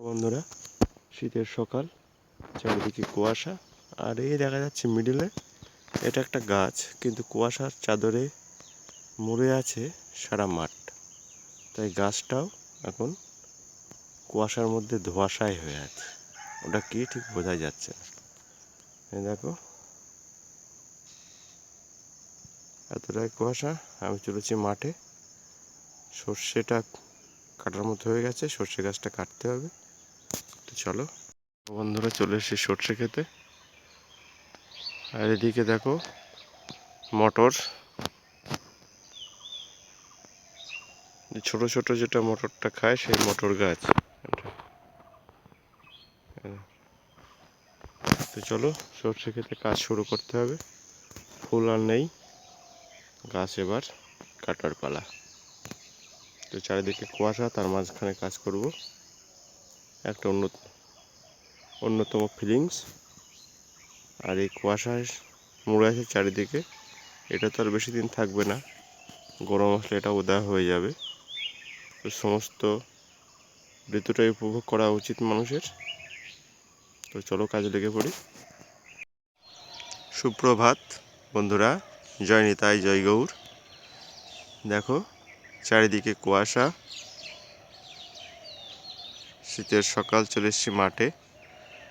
বন্ধুরা, শীতের সকাল, চারিদিকে কুয়াশা, আর এই দেখা যাচ্ছে মিডিলে এটা একটা গাছ, কিন্তু কুয়াশার চাদরে মুড়ে আছে সারা মাঠ। তাই গাছটাও এখন কুয়াশার মধ্যে ধোয়াশায় হয়ে আছে। ওটা কি ঠিক বোঝা যাচ্ছে না। এই দেখো, এতটাই কুয়াশা, আমি চলেছি মাঠে। সর্ষেটা কাটার মতো হয়ে গেছে, সর্ষে গাছটা কাটতে হবে। চলো। বন্ধুরা, চলে এসেছি সর্ষে খেতে। আর এদিকে দেখো, মটর। ছোট ছোট যেটা মটরটা খায়, সেই মটর গাছ। তো চলো, সর্ষে খেতে কাজ শুরু করতে হবে। ফুল আর নেই। গাছ এবার কাটার পালা। তো চারিদিকে কুয়াশা, তার মাঝখানে কাজ করব। একটা অন্য, অন্যতম ফিলিংস আর এই কুয়াশায় মুড়ে আছে চারিদিকে, এটা তো আর বেশি দিন থাকবে না, গরম আসলে এটা উদয় হয়ে যাবে। তো সমস্ত ঋতুটাই উপভোগ করা উচিত মানুষের। তো চলো কাজে লেগে পড়ি। সুপ্রভাত বন্ধুরা, জয় নিতাই, জয় গৌর। দেখো, চারিদিকে কুয়াশা শীতের সকাল, চলে এসেছি মাঠে।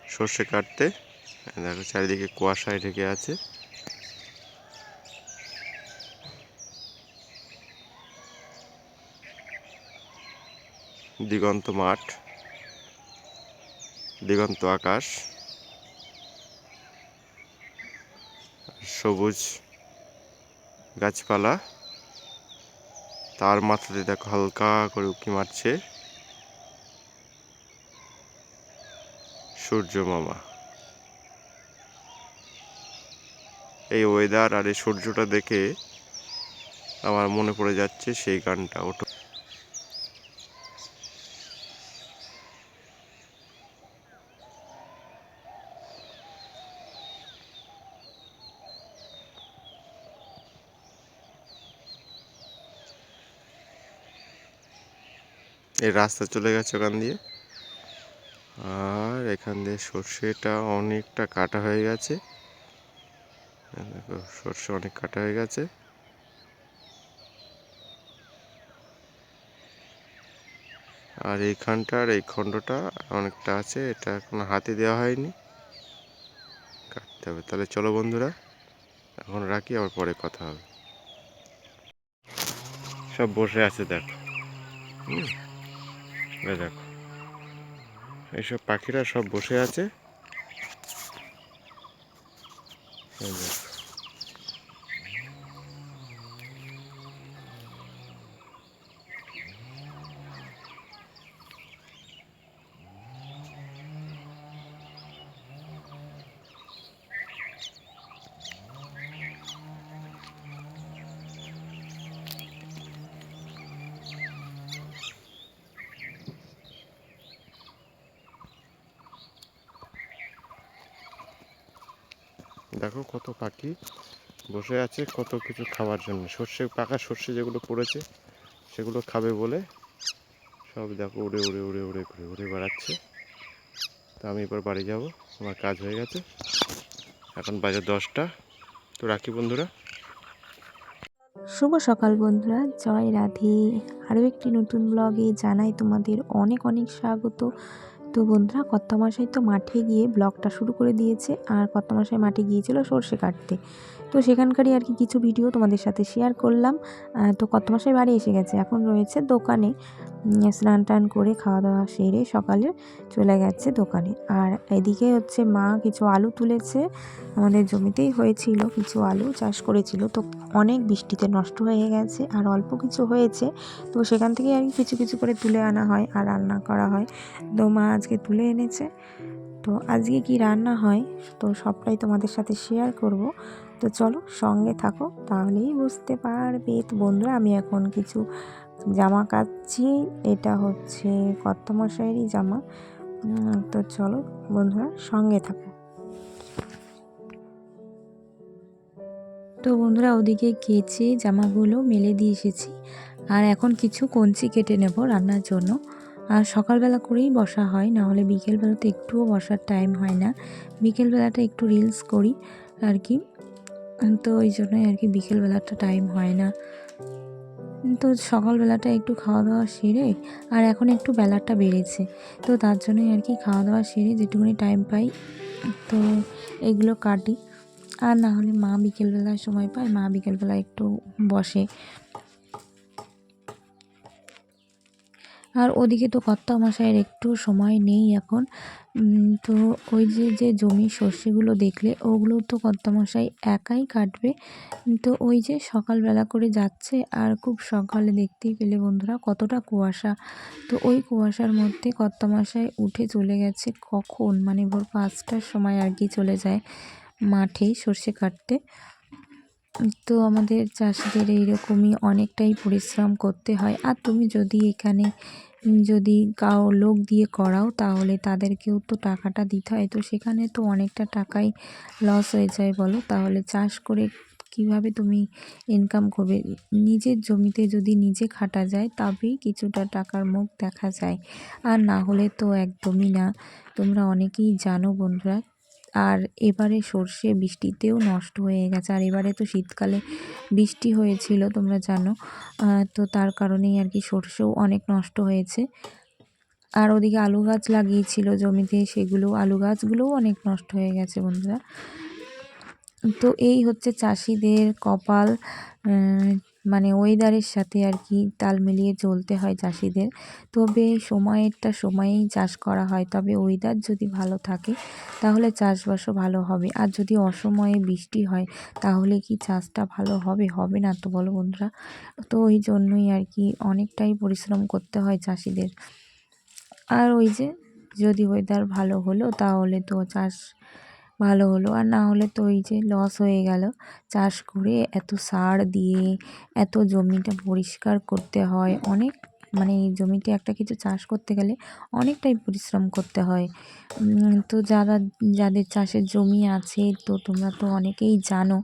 সর্ষে কাটতে। দেখো, চারিদিকে কুয়াশায় ঢেকে আছে। দিগন্ত মাঠ। দিগন্ত আকাশ। সবুজ গাছপালা। তার মাথাতে দেখো হালকা করে উঁকি মারছে। সূর্য মামা। এই ওয়েদার আর এই সূর্যটা দেখে আমার মনে পড়ে যাচ্ছে সেই গানটা, ওটো। এই রাস্তা চলে গেছে ওখান দিয়ে। আর এখান দিয়ে সর্ষেটা অনেকটা কাটা হয়ে গেছে। দেখো, সর্ষে অনেক কাটা হয়ে গেছে। আর এইখানটার এই খণ্ডটা অনেকটা আছে, এটা এখনও হাতে দেওয়া হয়নি। কাটতে হবে। তাহলে চলো বন্ধুরা, এখন রাখি, আবার পরে কথা হবে। সব বসে আছে, দেখো। দেখো। এইসব পাখিরা সব বসে আছে। দেখো। কত পাখি বসে আছে, কত কিছু খাওয়ার জন্য। সর্ষে, পাকা সর্ষে যেগুলো পড়েছে, সেগুলো খাবে বলে সব দেখো উড়ে উড়ে উড়ে উড়ে ঘুরে উড়ে বেড়াচ্ছে। তো আমি এবার বাড়ি যাব, আমার কাজ হয়ে গেছে। এখন বাজে দশটা। তো রাখি বন্ধুরা। শুভ সকাল বন্ধুরা, জয় রাধে। আরও একটি নতুন ব্লগে জানাই তোমাদের অনেক অনেক স্বাগত। তো বন্ধুরা, কর্তামশাই তো মাঠে গিয়ে ব্লগটা শুরু করে দিয়েছে আর কর্তামশাই মাঠে গিয়েছিল সর্ষে কাটতে। তো সেখানকারই আর কি কিছু ভিডিও তোমাদের সাথে শেয়ার করলাম। তো কর্তামশাই বাড়ি এসে গেছে, এখন রয়েছে দোকানে। স্নান টান করে খাওয়া দাওয়া সেরে সকালে চলে গেছে দোকানে। আর এদিকে হচ্ছে মা কিছু আলু তুলেছে, আমাদের জমিতেই হয়েছিল কিছু আলু চাষ করেছিল। তো অনেক বৃষ্টিতে নষ্ট হয়ে গেছে আর অল্প কিছু হয়েছে, তো সেখান থেকে আর কিছু কিছু করে তুলে আনা হয় আর রান্না করা হয়। তো মা আজকে তুলে এনেছে। তো আজকে কি রান্না হয়, তো সবটাই তোমাদের সাথে শেয়ার করব। তো চলো সঙ্গে থাকো, তাহলেই বুঝতে পারবে। তো বন্ধুরা, আমি এখন কিছু জামা কাচ্ছি এটা হচ্ছে কর্তমশাইয়েরই জামা। তো চলো বন্ধুরা সঙ্গে থাকো। তো বন্ধুরা ওদিকে কেচে জামাগুলো মেলে দিয়ে এসেছি। আর এখন কিছু কঞ্চি কেটে নেব রান্নার জন্য। আর সকালবেলা করেই বসা হয়, না হলে বিকেলবেলাতে একটুও বসার টাইম হয় না। বিকেলবেলাটা একটু রিলস করি আর কি। তো ওই জন্যই আর কি বিকেলবেলাটা টাইম হয় না। তো সকালবেলাটা একটু খাওয়া দাওয়া সেরে আর এখন একটু বেলাটা বেড়েছে। তো তার জন্যই আর কি খাওয়া দাওয়া সেরে যেটুকুনি টাইম পাই, তো এগুলো কাটি। আর না হলে মা বিকেলবেলায় সময় পায়, মা বিকেলবেলা একটু বসে। আর ওদিকে তো কর্তা মশাইয়ের একটু সময় নেই এখন। তো ওই যে যে জমি সর্ষেগুলো দেখলে, ওগুলো তো কর্তা মশাই একাই কাটবে। তো ওই যে সকালবেলা করে যাচ্ছে, আর খুব সকালে দেখতেই পেলে বন্ধুরা কতটা কুয়াশা। তো ওই কুয়াশার মধ্যে কর্তা মশাই উঠে চলে গেছে কখন? মানে ভোর পাঁচটার সময় আর কি চলে যায় মাঠে সর্ষে কাটতে। তো আমাদের চাষিদের এইরকমই অনেকটাই পরিশ্রম করতে হয়। আর তুমি যদি এখানে, যদি কাও লোক দিয়ে করাও, তাহলে তাদেরকেও তো টাকাটা দিতে হয়। তো সেখানে তো অনেকটা টাকাই লস হয়ে যায় বলো। তাহলে চাষ করে কীভাবে তুমি ইনকাম করবে? নিজের জমিতে যদি নিজে খাটা যায়, তবেই কিছুটা টাকার মুখ দেখা যায়। আর না হলে তো একদমই না। তোমরা অনেকেই জানো বন্ধুরা আর এবারে সর্ষে বৃষ্টিতেও নষ্ট হয়ে গেছে। আর এবারে তো শীতকালে বৃষ্টি হয়েছিল, তোমরা জানো। তো তার কারণেই আর কি সর্ষেও অনেক নষ্ট হয়েছে। আর ওদিকে আলু গাছ লাগিয়েছিল জমিতে, সেগুলো, আলু গাছগুলোও অনেক নষ্ট হয়ে গেছে বন্ধুরা। তো এই হচ্ছে চাষিদের কপাল। মানে ওয়েদারের সাথে আর কি তাল মিলিয়ে চলতে হয় চাষিদের। তবে সময়েরটা সময়েই চাষ করা হয়। তবে ওয়েদার যদি ভালো থাকে, তাহলে চাষবাসও ভালো হবে। আর যদি অসময়ে বৃষ্টি হয়, তাহলে কি চাষটা ভালো হবে? হবে না তো বলো বন্ধুরা। তো ওই জন্যই আর কি অনেকটাই পরিশ্রম করতে হয় চাষিদের। আর ওই যে যদি ওয়েদার ভালো হলো, তাহলে তো চাষ ভালো হলো। আর না হলে তো ওই যে লস হয়ে গেল। চাষ করে এত সার দিয়ে এত জমিটা পরিষ্কার করতে হয়। অনেক মানে এই জমিতে একটা কিছু চাষ করতে গেলে অনেকটাই পরিশ্রম করতে হয়। তো যারা, যাদের চাষের জমি আছে, তো তোমরা তো অনেকেই জানো।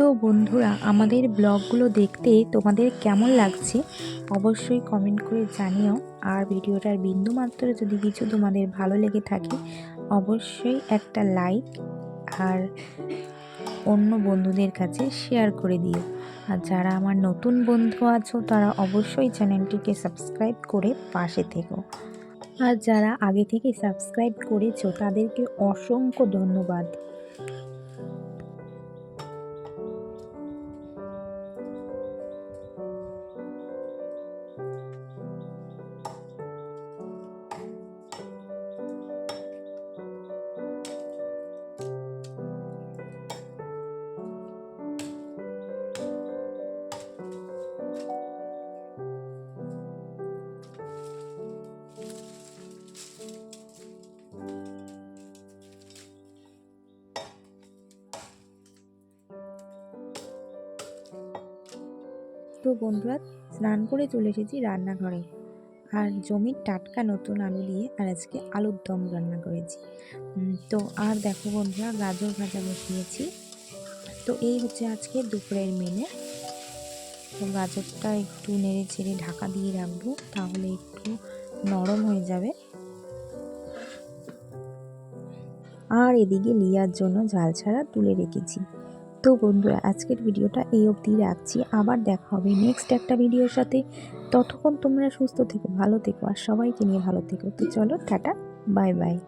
তো বন্ধুরা, আমাদের ব্লগগুলো দেখতে তোমাদের কেমন লাগছে অবশ্যই কমেন্ট করে জানিও। আর ভিডিওটার বিন্দু মাত্র যদি কিছু তোমাদের ভালো লেগে থাকে, অবশ্যই একটা লাইক আর অন্য বন্ধুদের কাছে শেয়ার করে দিও। আর যারা আমার নতুন বন্ধু আছো, তারা অবশ্যই চ্যানেলটিকে সাবস্ক্রাইব করে পাশে থেকো। আর যারা আগে থেকে সাবস্ক্রাইব করেছ, তাদেরকে অসংখ্য ধন্যবাদ। বন্ধুরা স্নান করে চলে এসেছি রান্নাঘরে। আর জমির টাটকা নতুন আলু দিয়ে আর আজকে আলুর দম রান্না করেছি। তো আর দেখো বন্ধুরা, গাজর ভাজা বসিয়েছি। তো এই হচ্ছে আজকে দুপুরের মেনে তো গাজরটা একটু নেড়ে চেড়ে ঢাকা দিয়ে রাখব, তাহলে একটু নরম হয়ে যাবে। আর এদিকে লিয়ার জন্য ঝাল ছাড়া তুলে রেখেছি। তো বন্ধুরা, আজকের ভিডিওটা এই অবধি রাখছি। আবার দেখা হবে নেক্সট একটা ভিডিওর সাথে। ততক্ষণ তোমরা সুস্থ থেকো, ভালো থেকো, আর সবাইকে নিয়ে ভালো থেকো। তো চলো, টাটা বাই বাই